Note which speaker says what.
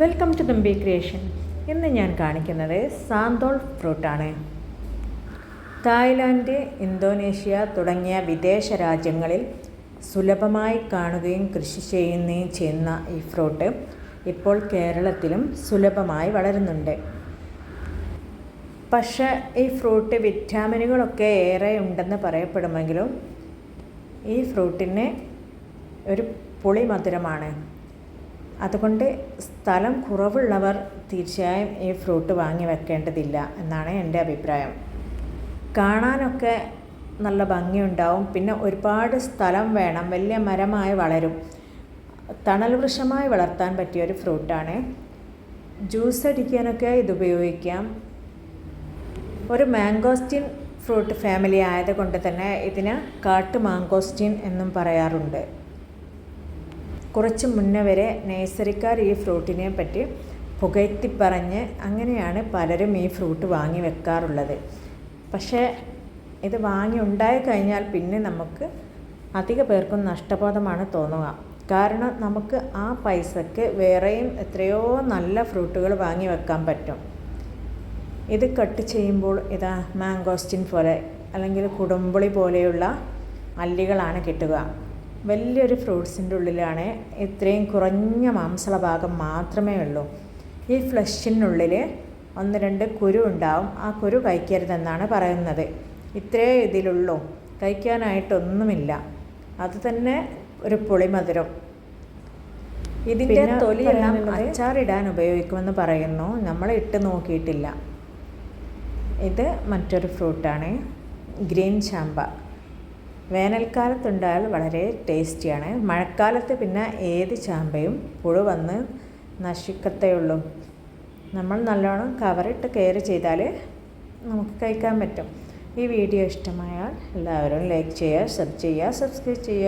Speaker 1: Welcome to ദംബി creation ഇന്ന് ഞാൻ കാണിക്കുന്നത് സാന്തോൾ ഫ്രൂട്ടാണ് തായ്ലാൻഡ് ഇന്തോനേഷ്യ തുടങ്ങിയ വിദേശ രാജ്യങ്ങളിൽ സുലഭമായി കാണുകയും കൃഷി ചെയ്യുകയും ചെയ്യുന്ന ഈ ഫ്രൂട്ട് ഇപ്പോൾ കേരളത്തിലും സുലഭമായി വളരുന്നുണ്ട്. പക്ഷേ ഈ ഫ്രൂട്ട് വിറ്റാമിനുകളൊക്കെ ഏറെ ഉണ്ടെന്ന് പറയപ്പെടുമെങ്കിലും ഈ ഫ്രൂട്ടിന് ഒരു പുളി മധുരമാണ് അതുകൊണ്ട് സ്ഥലം കുറവുള്ളവർ തീർച്ചയായും ഈ ഫ്രൂട്ട് വാങ്ങി വെക്കേണ്ടതില്ല എന്നാണ് എന്റെ അഭിപ്രായം. കാണാനൊക്കെ നല്ല ഭംഗിയുണ്ടാവും. പിന്നെ ഒരുപാട് സ്ഥലം വേണം. വലിയ മരമായി വളരും. തണൽ വൃക്ഷമായി വളർത്താൻ പറ്റിയ ഒരു ഫ്രൂട്ടാണ്. ജ്യൂസ് അടിക്കാനൊക്കെ ഇത് ഉപയോഗിക്കാം. ഒരു മാംഗോസ്റ്റിൻ ഫ്രൂട്ട് ഫാമിലി ആയതുകൊണ്ട് തന്നെ ഇതിന് കാട്ട് മാംഗോസ്റ്റിൻ എന്നും പറയാറുണ്ട്. കുറച്ച് മുന്നേ വരെ നേഴ്സറിക്കാർ ഈ ഫ്രൂട്ടിനെ പറ്റി പുകഴ്ത്തി പറഞ്ഞ് അങ്ങനെയാണ് പലരും ഈ ഫ്രൂട്ട് വാങ്ങി വെക്കാറുള്ളത്. പക്ഷേ ഇത് വാങ്ങി ഉണ്ടായി കഴിഞ്ഞാൽ പിന്നെ നമുക്ക് അധിക പേർക്കും നഷ്ടബോധമാണ് തോന്നുക. കാരണം നമുക്ക് ആ പൈസക്ക് വേറെയും എത്രയോ നല്ല ഫ്രൂട്ടുകൾ വാങ്ങി വെക്കാൻ പറ്റും. ഇത് കട്ട് ചെയ്യുമ്പോൾ ഇതാ മാംഗോസ്റ്റിൻ പോലെ അല്ലെങ്കിൽ കുടുംബളി പോലെയുള്ള അല്ലികളാണ് കിട്ടുക. വലിയൊരു ഫ്രൂട്ട്സിന്റെ ഉള്ളിലാണ് ഇത്രയും കുറഞ്ഞ മാംസള ഭാഗം മാത്രമേ ഉള്ളൂ. ഈ ഫ്ലഷിനുള്ളിൽ ഒന്ന് രണ്ട് കുരു ഉണ്ടാവും. ആ കുരു കഴിക്കരുതെന്നാണ് പറയുന്നത്. ഇത്രേ ഇതിലുള്ളൂ. കഴിക്കാനായിട്ടൊന്നുമില്ല. അത് തന്നെ ഒരു പുളിമധുരം. ഇതിന്റെ തൊലിയെല്ലാം അച്ചാറിടാൻ ഉപയോഗിക്കുമെന്ന് പറയുന്നു. നമ്മൾ ഇട്ട് നോക്കിയിട്ടില്ല. ഇത് മറ്റൊരു ഫ്രൂട്ടാണ്. ഗ്രീൻ ചാമ്പ. വേനൽക്കാലത്തുണ്ടായാൽ വളരെ ടേസ്റ്റിയാണ്. മഴക്കാലത്ത് പിന്നെ ഏത് ചാമ്പയും പുഴു വന്ന് നശിക്കത്തേ ഉള്ളൂ നമ്മൾ നല്ലോണം കവറിട്ട് കെയർ ചെയ്താൽ നമുക്ക് കഴിക്കാൻ പറ്റും. ഈ വീഡിയോ ഇഷ്ടമായാൽ എല്ലാവരും ലൈക്ക് ചെയ്യുക ഷെയർ ചെയ്യുക സബ്സ്ക്രൈബ് ചെയ്യുക.